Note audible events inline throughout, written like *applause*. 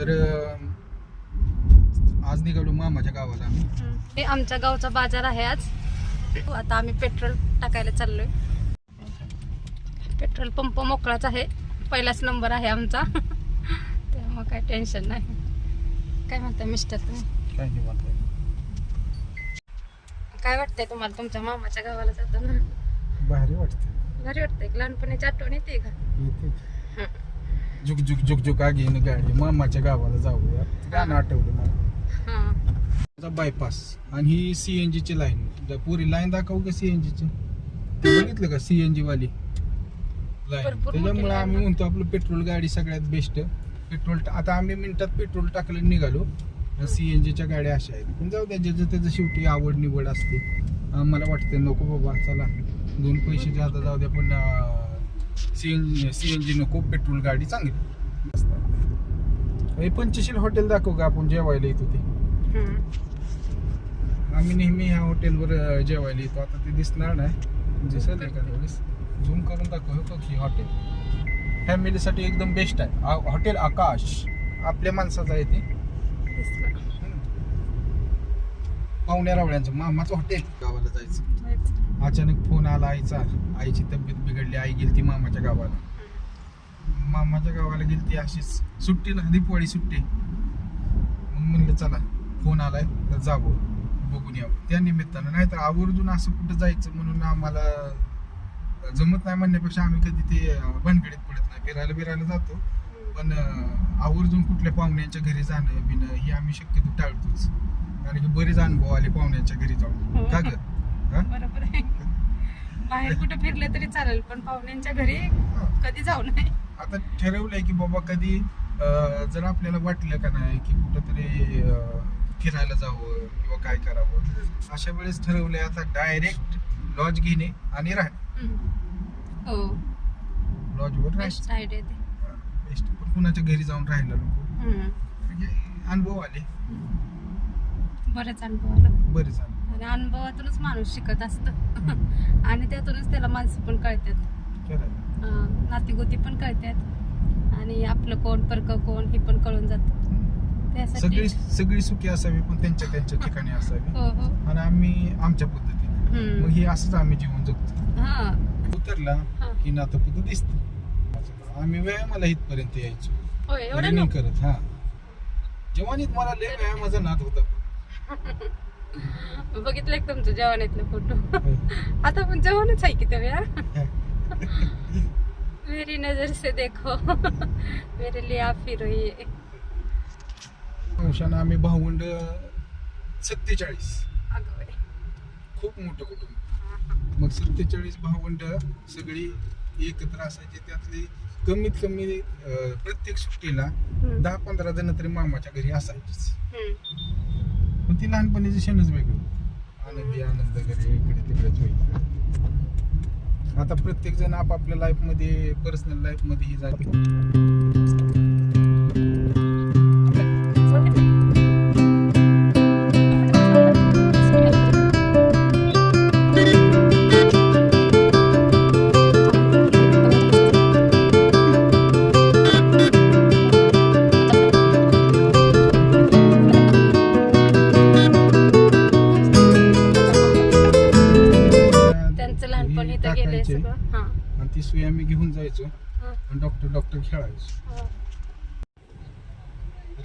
तर आज निघालो मामाच्या गावाला आम्ही. हे आमच्या गावचा बाजार आहे आज. आता आम्ही पेट्रोल टाकायला चाललोय. पेट्रोल पंप मोकळाच आहे. पहिलाच नंबर आहे आमचा. त्यामुळे काय टेन्शन नाही. काय म्हणताय मिस्टर तुम्ही? काय नाही म्हणताय. काय वाटतंय तुम्हाला तुमच्या मामाच्या गावाला जाताना? भारी वाटते घरी वाटतंय. का? लहानपणीची आठवण येते का? जुक जुक जुक जुक आगीन गाडी. मामाच्या गावाला जाऊया. गाणं आठवलं मला. हां. बायपास आणि ही सीएनजी ची लाईन पुरी लाईन दाखवू का सीएनजी ची? बघितलं का सीएनजी वाली? लाईन त्याच्यामुळे आम्ही. म्हणतो आपलं पेट्रोल गाडी सगळ्यात बेस्ट पेट्रोल आता आम्ही मिनिटात पेट्रोल टाकलं निघालो. सीएनजीच्या गाड्या अशा आहेत. पण जाऊ द्या ज्याचं त्याचं शेवटी आवड निवड असते. आम्हाला वाटतं नको बाबा चला. दोन पैसे जाता जाऊ द्या पण सीएनजी सीएनजी नको पेट्रोल गाडी चांगली. पंचशील हॉटेल दाखवू का आपण जेवायला येतो ते? आम्ही नेहमी ह्या हॉटेलवर जेवायला येतो. आता ते दिसणार नाही. दिसेल एका वेळेस झूम करून दाखव हो की हॉटेल फॅमिलीसाठी एकदम बेस्ट आहे. हॉटेल आकाश. आपल्या माणसाचं आहे ते. पाहुण्या रावळ्यांचं मामाचं हॉटेल गावाला जायचं. अचानक फोन आला आईचा. आईची तब्येत बिघडली आई गेली ती मामाच्या गावाला. मामाच्या गावाला गेली ती अशीच. सुट्टी ना दीपावळी सुट्टी. मग म्हणलं चला फोन आलाय तर जावं. बघून यावं. त्या निमित्तानं नाहीतर आवर्जून असं कुठं जायचं म्हणून आम्हाला जमत नाही म्हणण्यापेक्षा आम्ही कधी ते भानगडीत पडत नाही. फिरायला बिरायला जातो. पण आवर्जून कुठल्या पाहुण्यांच्या घरी जाणं बिणं हे आम्ही शक्यतो टाळतोच. कारण की बरेच अनुभव आले पाहुण्यांच्या घरी जाऊन. का ग? हा? बरोबर आहे. बाहेर कुठे फिरले तरी चालेल पण पाहुण्यांच्या घरी हा. कधी जाऊ नये. आता ठरवलंय की बाबा कधी अं, जर आपल्याला वाटलं का नाही की कुठंतरी अं, फिरायला जावं किंवा काय करावं अशा वेळेस ठरवलंय आता डायरेक्ट लॉज घेणे आणि राहणे. हो. लॉजवर बेस्ट राहायचं. आयडिया ते. बेस्ट पण कुणाच्या घरी जाऊन राहायला हम्म. म्हणजे अनुभव आले. बरेच अनुभव आला. बरेच अनुभव. आणि अनुभवातूनच माणूस शिकत असतं. *laughs* आणि त्यातूनच त्याला माणसं पण कळतात. करायला अं, नातीगोती पण कळतात. आणि आपलं कोण परक कोण हे पण कळून जातं. त्यासाठी सगळी सगळी सुखी असावी पण त्यांच्या त्यांच्या ठिकाणी असावी. हो हो. आणि आम्ही आमच्या पद्धतीने. हम्म. मग हे असंच आम्ही जीवन जगतो. हा. उतरला हा. की नातं दिसत. आम्ही व्यायामाला इथपर्यंत यायचो. होय एवढं रनिंग. करत हा. जवानीत मला लय व्यायामाचा नाद होता. बघितलं एक तुमचं जेवणातलं फोटो? होय. आता पण जेवणच आहे की तेव्हा मेरी नजर से देखो. मेरे लिए आप ही अंशानं आम्ही भावंड सत्तेचाळीस. खूप मोठं कुटुंब. मग सत्तेचाळीस भावंड सगळी एकत्र असायची. त्यातली कमीत कमी प्रत्येक सुट्टीला. दहा पंधरा जण तरी मामाच्या घरी असायचीच. पण ती लहानपणीचं क्षणच वेगळं. आनंदी आनंद घरी इकडे तिकडेच व्हायचं आता प्रत्येक जण आपापल्या लाईफमध्ये पर्सनल लाईफमध्ये ही जाते हा. आणि ती सुई आम्ही घेऊन जायचो. आणि डॉक्टर डॉक्टर खेळायचो.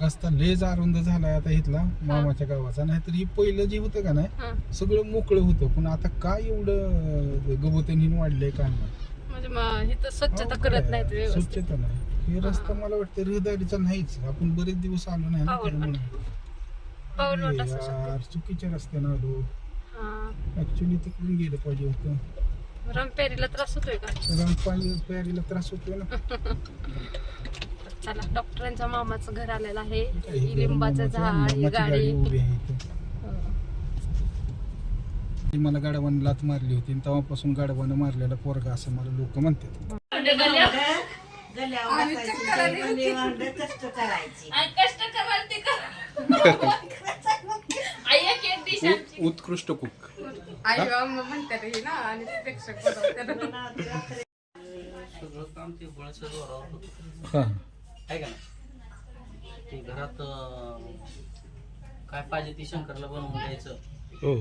रस्ता लेज अरुंद झालाय आता इथला मामाच्या गावाचा. नाहीतर ही पहिलं जे होतं का नाही. सगळं मोकळं होतं. पण आता काय एवढं गवतनीन वाढलंय काय माहीत. म्हणजे स्वच्छता करत व्यवस्थित. स्वच्छता नाही. हे रस्ता मला वाटतं रहदारीचा नाहीच. आपण बरेच दिवस आलो नाही ना चुकीच्या रस्त्यानं आलो. ऍक्च्युली तिकडून गेलं पाहिजे होतं. रमपेरीला त्रास होतोय का? प्यारीला त्रास होतोय ना. चला डॉक्टरांच्या मामाचं घर आलेलं आहे. ही लिंबाचं झाड ही मामाची गाडी उभी आहे इथं. ती मला गाडवानं लात मारली होती आणि तेव्हापासून गाडवानं मारलेला पोरगा असं मला लोक म्हणतात. कष्ट करायची. आणि कष्ट कराल ते करा. *laughs* आई एक एक dish आमची. उत्कृष्ट कुक आई म्हणतात हे ना आणि प्रेक्षक बनवतात. सगळं काम ते गुळाच्या जोरावर होतं. हा. आहे का? नाही ते घरात काय पाहिजे ती शंकरला बनवून द्यायचं. हो.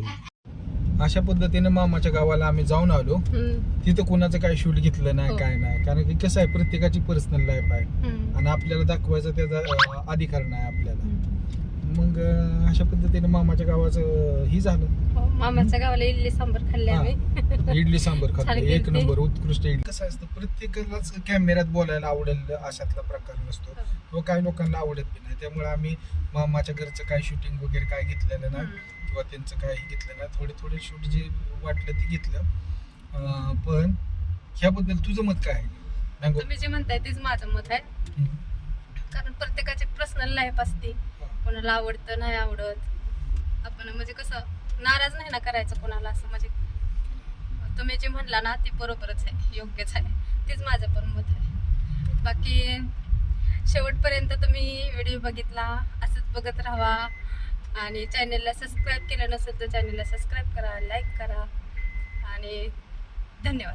अशा पद्धतीने मामाच्या गावाला आम्ही जाऊन आलो. हम्म, तिथं कुणाचं काय शूट घेतलं नाही हो. काय नाही. कारण की कसं आहे प्रत्येकाची पर्सनल लाईफ आहे. हम्म, आणि आपल्याला दाखवायचा त्याचा अधिकार नाही आपल्याला. मग अशा पद्धतीने मामाच्या गावाचं ही झालं. मामाच्या गावाला इडली सांबर खाल्ले हा. आम्ही. इडली सांबर छान खाल्लं एक केलती. नंबर उत्कृष्ट इडली. कसं असतं प्रत्येकालाच कॅमेऱ्यात बोलायला आवडेल अशातला प्रकार नसतो. व काही लोकांना आवडत बी नाही. त्यामुळे आम्ही मामाच्या घरचं काय शूटिंग वगैरे काय घेतलेलं नाही हम्म. किंवा त्यांचं काही घेतलं नाही. थोडे थोडे शूट जे वाटलं ते घेतलं. अं, पण ह्याबद्दल तुझं मत काय आहे? तुम्ही जे म्हणताय तेच माझं मत आहे. हम्म. कारण प्रत्येकाची पर्सनल लाईफ असते. कोणाला आवडतं नाही आवडत. आपण म्हणजे कसं नाराज नाही ना करायचं कोणाला असं? म्हणजे तुम्ही जे म्हणला ना ते बरोबरच आहे योग्यच आहे. तेच माझं पण मत आहे. बाकी शेवटपर्यंत तुम्ही व्हिडिओ बघितला असंच बघत राहा. आणि चॅनलला सबस्क्राईब केलं नसेल तर चॅनलला सबस्क्राईब करा लाईक करा. आणि धन्यवाद.